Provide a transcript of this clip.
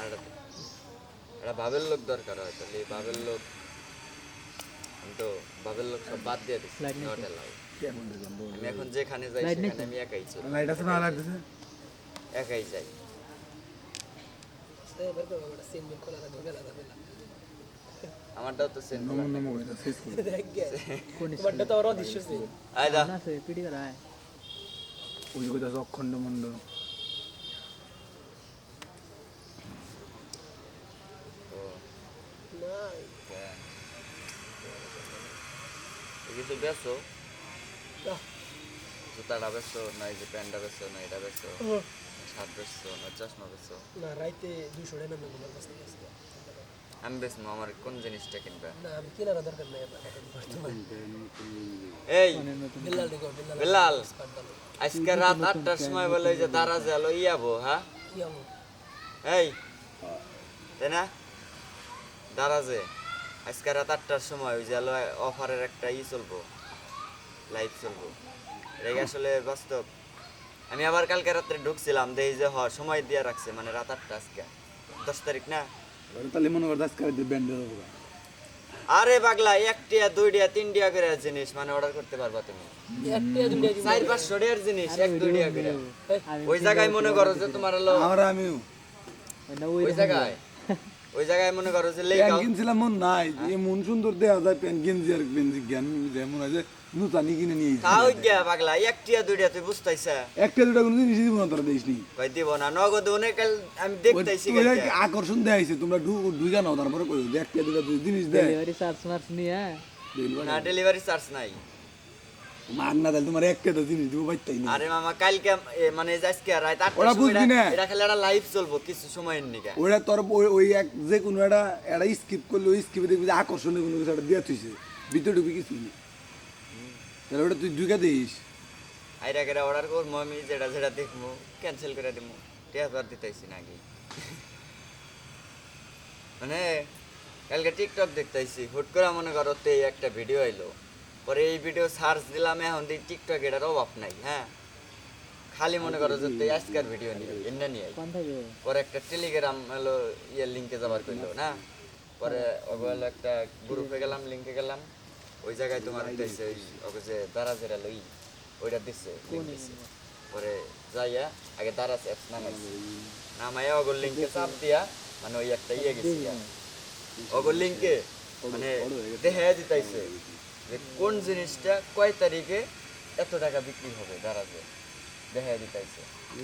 আর একটা বাবের লোক দরকার হয় তাহলে এই বাবের লোক আমি তো বাবের লোক সব বাদ দিয়ে দিচ্ছি তো? Not ball. আমি এখন যেখানে যাই সেখানে আমি একাই চলি। লাইট আছে না লাইট একাই যাই। আমারটাও তো সেম নমন নম করে শেষ করে কোন আয় দা না সে পিডি করা হয় ওই যে কোথাও অখণ্ড মণ্ড ও হ্যাঁ। এই কিছু বেচো জুতাটা বেচো না এই যে প্যান্টটা বেচো না এটা বেচো শার্ট বেচো না চশমা বেচো না রাইতে দুশো টাকা নামে তোমার কাছে। আমি বেচবো আমার কোন জিনিসটা কিনবে? না আমি কেনার দরকার নেই আমার এই! মানে বেলাল আজকে রাত আটটার সময় বলে যে দারাজ এলো ইয়াবো হ্যাঁ? এই! তাই না? দারাজে আজকে রাত আটটার সময় ওই যে অফারের একটা ই চলবো লাইভ চলবো। এটা আসলে বাস্তব? আমি আবার কালকে রাত্রে ঢুকছিলাম দেখি যে হ সময় দিয়ে রাখছে মানে রাত আটটা আজকে। দশ তারিখ না? তাহলে মনে করতে আজকে আরে পাগলা একটিয়া দুইটিয়া তিনটিয়া করে জিনিস মানে অর্ডার করতে পারবা তুমি। চার পাঁচশো টাকার জিনিস এক দুইটিয়া করে ওই জায়গায় মনে করো যে তোমার হলো আমার আমিও। ওই ওই জায়গায়? ওই জায়গায় মনে করো যে কিনছিলাম মন নাই। যে মন সুন্দর দেওয়া যায় কিনছি আর জ্ঞান যেমন হয় নূতানি কিনে নিয়ে। তাও গিয়া পাগলা একটিয়া দুইটিয়া তুই বুঝতাইছা? একটা দুটা কোনো জিনিস দিব না তোরা নি। কই দিব না নগদ অনেক আমি কি আকর্ষণ দেখাইছে তোমরা ঢু- ঢুকে নাও তারপরে কই একটা দুটা জিনিস দেয়। ডেলিভারি চার্জ মার্চ নিয়ে না ডেলিভারি চার্জ নাই। মার না তাহলে তোমার একটা তো জিনিস দিব পাইতাই না আরে মামা কালকে মানে আজকে রাত আটটার ওরা বুঝবি না। এটা- এটা খেলে একটা লাইভ চলবো কিছু সময়ের নিকে। ওটা তোর ওই- এক যে কোনো একটা একটা স্কিপ করলে ওই স্কিপে দেখবি যে আকর্ষণীয় কোনো কিছু একটা দিয়ে থইছে। ভিতরে ঢুকে কিছু নেই। তাহলে ওটা তুই ঢুকে দিস। আইরা কেরা অর্ডার আমি যেটা যেটা দেখব ক্যান্সেল করে দিবো টিয়া আর দিতেছি নাকি মানে কালকে টিকটক দেখতেছি হুট করে মনে করো তো এই একটা ভিডিও আইলো। পরে এই ভিডিও সার্চ দিলাম এখন দেখি টিকটক এটার অভাব নাই হ্যাঁ? খালি মনে করো যে তুই আজকের ভিডিও নিয়ে এমনি নিয়ে পরে একটা টেলিগ্রাম হলো ইয়ে লিঙ্কে যাবার করল না? পরে ওগুলো একটা গ্রুপে গেলাম লিঙ্কে গেলাম ওই জায়গায় তোমার দিচ্ছে ওই ওকে যে দারাজের লই ওইটা দিচ্ছে পরে যাইয়া আগে দারাজ অ্যাপস নামাইছি। নামাইয়া ওগুলো লিঙ্কে চাপ দিয়া মানে ওই একটা ইয়ে গেছি ওগুলো লিঙ্কে মানে দেখা দিতাইছে। যে কোন জিনিসটা কয় তারিখে এত টাকা বিক্রি হবে দাঁড়াবে দেখা দিতাইছে।